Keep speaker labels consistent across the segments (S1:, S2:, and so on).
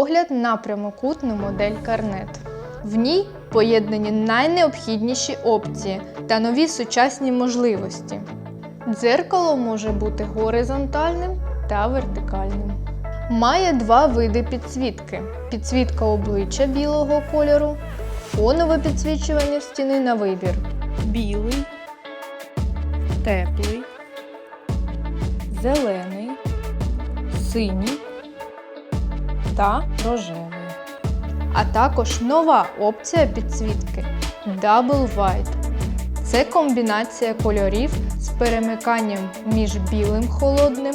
S1: погляд на прямокутну модель Карнет. В ній поєднані найнеобхідніші опції та нові сучасні можливості. Дзеркало може бути горизонтальним та вертикальним. Має два види підсвітки: підсвітка обличчя білого кольору, фонове підсвічування стіни на вибір.
S2: білий, теплий, зелений, синій та рожевий.
S1: а також нова опція підсвітки Double White. Це комбінація кольорів з перемиканням між білим холодним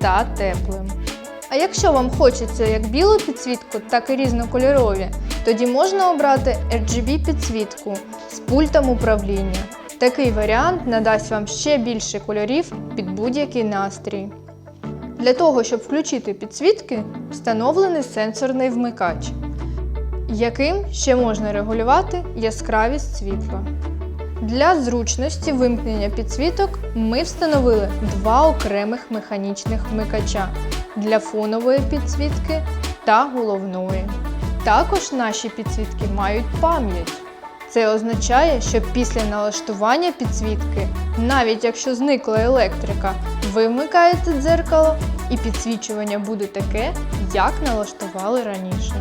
S1: та теплим. А якщо вам хочеться як білу підсвітку, так і різнокольорові, тоді можна обрати RGB підсвітку з пультом управління. Такий варіант надасть вам ще більше кольорів під будь-який настрій. Для того, щоб включити підсвітки, встановлений сенсорний вмикач яким ще можна регулювати яскравість світла. Для зручності вимкнення підсвіток ми встановили два окремих механічних вмикача для фонової підсвітки та головної. Також наші підсвітки мають пам'ять. Це означає, що після налаштування підсвітки, навіть якщо зникла електрика, ви дзеркало і підсвічування буде таке, як налаштували раніше.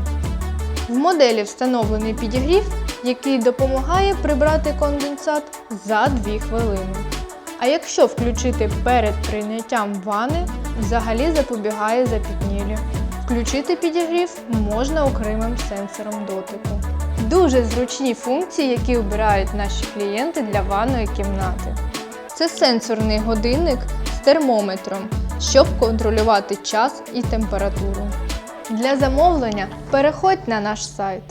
S1: В моделі встановлений підігрів, який допомагає прибрати конденсат за 2 хвилини. А якщо включити перед прийняттям ванни, взагалі запобігає запітнілі. Включити підігрів можна окремим сенсором дотику. Дуже зручні функції, які обирають наші клієнти для ванної кімнати. Це сенсорний годинник з термометром, щоб контролювати час і температуру. Для замовлення переходь на наш сайт.